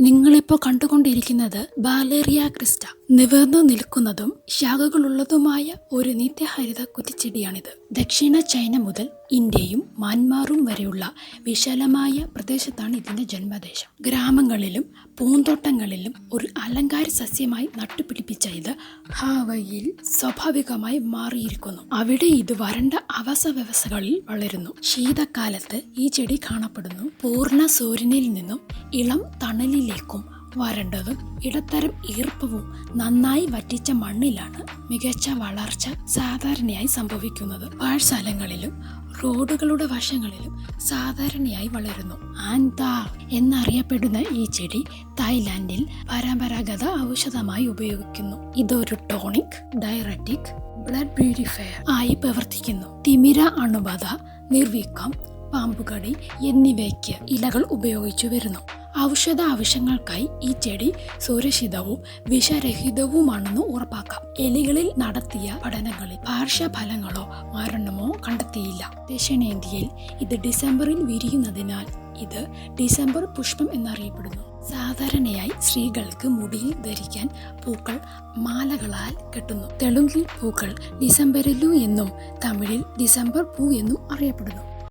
നിങ്ങളിപ്പോൾ കണ്ടുകൊണ്ടിരിക്കുന്നത് ബാലേറിയ ക്രിസ്റ്റ. നിവർന്നു നിൽക്കുന്നതും ശാഖകളുള്ളതുമായ ഒരു നിത്യഹരിത കുറ്റിച്ചെടിയാണിത്. ദക്ഷിണ ചൈന മുതൽ ഇന്ത്യയും മാൻമാറും വരെയുള്ള വിശാലമായ പ്രദേശത്താണ് ഇതിന്റെ ജന്മദേശം. ഗ്രാമങ്ങളിലും പൂന്തോട്ടങ്ങളിലും ഒരു അലങ്കാര സസ്യമായി നട്ടുപിടിപ്പിച്ച ഇത് ഹാവയിൽ സ്വാഭാവികമായി മാറിയിരിക്കുന്നു. അവിടെ ഇത് വരണ്ട ആവാസ വ്യവസ്ഥകളിൽ വളരുന്നു. ശീതകാലത്ത് ഈ ചെടി കാണപ്പെടുന്നു. പൂർണ സൂര്യനിൽ നിന്നും ഇളം തണലിലേക്കും വരണ്ടതും ഇടത്തരം ഈർപ്പവും നന്നായി വറ്റിച്ച മണ്ണിലാണ് മികച്ച വളർച്ച സാധാരണയായി സംഭവിക്കുന്നത്. പാഴ്സ്ഥലങ്ങളിലും റോഡുകളുടെ വശങ്ങളിലും സാധാരണയായി വളരുന്നു. ആൻതാ എന്നറിയപ്പെടുന്ന ഈ ചെടി തായ്ലാന്റിൽ പരമ്പരാഗത ഔഷധമായി ഉപയോഗിക്കുന്നു. ഇതൊരു ടോണിക് ഡയററ്റിക് ബ്ലഡ് പ്യൂരിഫയർ ആയി പ്രവർത്തിക്കുന്നു. തിമിര അണുബാധ നിർവീക്കം പാമ്പുകടി എന്നിവയ്ക്ക് ഇലകൾ ഉപയോഗിച്ചു വരുന്നു. ഔഷധ ആവശ്യങ്ങൾക്കായി ഈ ചെടി സുരക്ഷിതവും വിഷരഹിതവുമാണെന്ന് ഉറപ്പാക്കാം. എലികളിൽ നടത്തിയ പഠനങ്ങളിൽ പാർശ്വഫലങ്ങളോ മരണമോ കണ്ടെത്തിയില്ല. ദക്ഷിണേന്ത്യയിൽ ഇത് ഡിസംബറിൽ വിരിയുന്നതിനാൽ ഇത് ഡിസംബർ പുഷ്പം എന്നറിയപ്പെടുന്നു. സാധാരണയായി സ്ത്രീകൾക്ക് മുടിയിൽ ധരിക്കാൻ പൂക്കൾ മാലകളാൽ കെട്ടുന്നു. തെലുങ്കിൽ പൂക്കൾ ഡിസംബറിലു എന്നും തമിഴിൽ ഡിസംബർ പൂ എന്നും അറിയപ്പെടുന്നു.